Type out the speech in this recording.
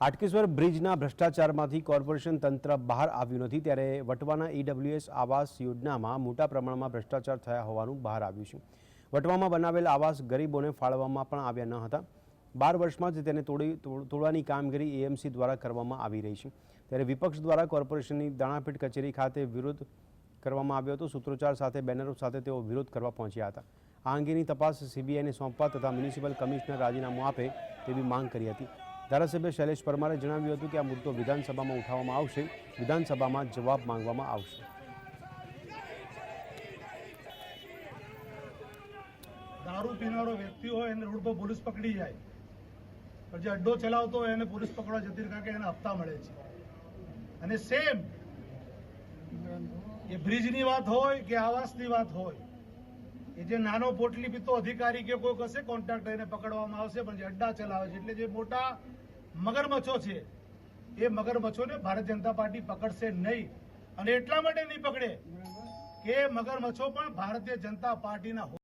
આટકેશ્વર બ્રિજના ભ્રષ્ટાચારમાંથી corporation તંત્ર બહાર આવ્યું નથી, ત્યારે વટવાના ઈડબ્લ્યુએસ આવાસ યોજનામાં મોટા પ્રમાણમાં ભ્રષ્ટાચાર થયા હોવાનું બહાર આવ્યું છે. વટવામાં બનાવેલ આવાસ ગરીબોને ફાળવવામાં પણ આવ્યા ન હતા. બાર વર્ષમાં જ તેને તોડી, તોડ- તોડવાની કામગીરી એએમસી દ્વારા કરવામાં આવી રહી છે. ત્યારે વિપક્ષ દ્વારા કોર્પોરેશનની દાણાપીઠ કચેરી ખાતે વિરોધ કરવામાં આવ્યો હતો. સૂત્રોચ્ચાર સાથે, બેનરો સાથે તેઓ વિરોધ કરવા પહોંચ્યા હતા. આ અંગેની તપાસ સીબીઆઈને સોંપવા તથા મ્યુનિસિપલ કમિશનર રાજીનામું આપે તેવી માંગ કરી હતી. ધારાસભ્ય શૈલેષ પરમારે જણાવ્યું હતું કે આ મુદ્દો વિધાનસભામાં ઉઠાવવામાં આવશે. વિધાનસભામાં જવાબ માંગવામાં આવશે. દારૂ પીનારો વ્યક્તિ હોય એને રોડ પર પોલીસ પકડી જાય. પણ જે અડ્ડો ચલાવતો હોય એને પોલીસ પકડવા જતી કારણ કે એને હપ્તા મળે છે. અને સેમ એ બ્રિજની વાત હોય કે આવાસની વાત હોય એ જે નાનો પોટલી પીતો અધિકારી કે કોઈ કશે કોન્ટ્રાક્ટર એને પકડવામાં આવશે, પણ જે અડ્ડા ચલાવે છે, એટલે જે મોટા મગરમચ્છો છે, એ મગરમચ્છોને ભારતીય જનતા પાર્ટી પકડશે નહીં. અને એટલા માટે નહીં પકડે કે મગરમચ્છો પણ ભારતીય જનતા પાર્ટીના